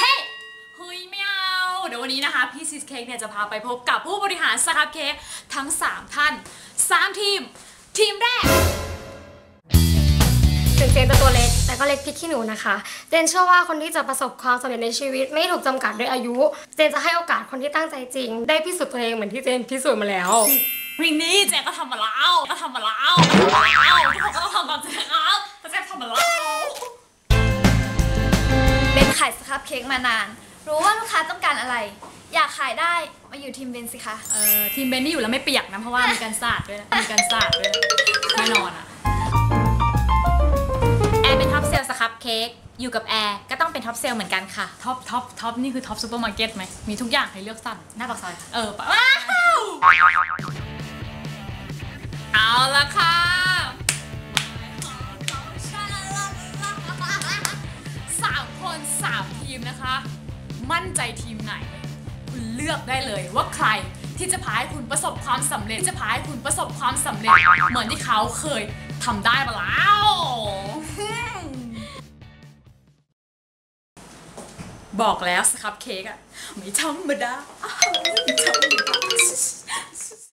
เฮ้เฮ้ยม่เดี๋ยววันนี้นะคะ พี่ซีสเค้กเนี่ยจะพาไปพบกับผู้บริหารสครับเค้กทั้ง 3 ท่าน 3 ทีม ทีมแรกถึนเจนเป็นตัวเล็ก แต่ก็เล็กพิกที่หนูนะคะเจนเชื่อว่าคนที่จะประสบความสำเร็จในชีวิต ไม่ถูกจำกัดด้วยอายุ เจนจะให้โอกาสคนที่ตั้งใจจริง ได้พิสูจน์ตัวเองเหมือนที่เจนพิสูจน์มาแล้ว วินนี้เจนก็ทำมาแล้วก็ทำมาแล้วก็ทำมาแล้ว เค้กมานาน รู้ว่าลูกค้าต้องการอะไร อยากขายได้มาอยู่ทีมเบนสิคะ เอ่อทีมเบนนี่อยู่แล้วไม่เปียกนะ เพราะว่ามีการสาดด้วยนะมีการสาดด้วยนะแน่นอนอะแอร์เป็นท็อปเซลล์สครับเค้กอยู่กับแอร์ก็ต้องเป็นท็อปเซลล์เหมือนกันค่ะ ท็อปท็อปท็อปนี่คือท็อปซูเปอร์มาร์เก็ตไหมมีทุกอย่างให้เลือกสรรหน้าปากซอยเออปะว้าวเอาละค่ะ ทีมนะคะ มั่นใจทีมไหน คุณเลือกได้เลยว่าใครที่จะพาให้คุณประสบความสำเร็จที่จะพาให้คุณประสบความสำเร็จ เหมือนที่เขาเคยทำได้มาแล้วบอกแล้วสครับเค้กอะไม่ธรรมดา